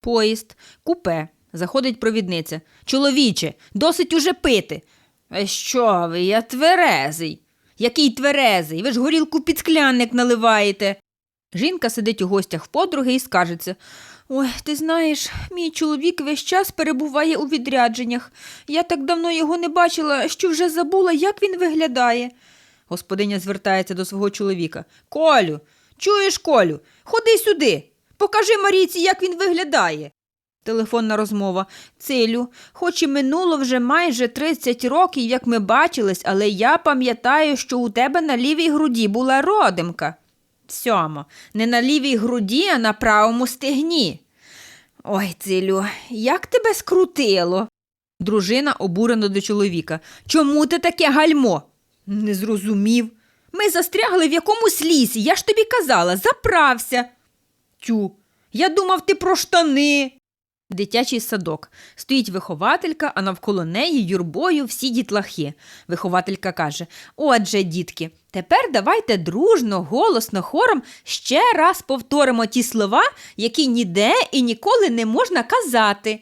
Поїзд, купе. Заходить провідниця. Чоловіче, досить уже пити. «А Що ви, я тверезий. Який тверезий? Ви ж горілку під склянник наливаєте. Жінка сидить у гостях в подруги і скаржиться. Ой, ти знаєш, мій чоловік весь час перебуває у відрядженнях. Я так давно його не бачила, що вже забула, як він виглядає. Господиня звертається до свого чоловіка. Колю, чуєш, Колю, ходи сюди. Покажи Марійці, як він виглядає. Телефонна розмова. Цилю, хоч і минуло вже майже 30 років, як ми бачились, але я пам'ятаю, що у тебе на лівій груді була родимка. Сьомо, не на лівій груді, а на правому стегні. Ой, Цилю, як тебе скрутило? Дружина обурено до чоловіка. Чому ти таке гальмо? Не зрозумів. Ми застрягли в якомусь лісі, я ж тобі казала, заправся. Тю, я думав, ти про штани. Дитячий садок. Стоїть вихователька, а навколо неї юрбою всі дітлахи. Вихователька каже: Отже, дітки, тепер давайте дружно, голосно, хором ще раз повторимо ті слова, які ніде і ніколи не можна казати.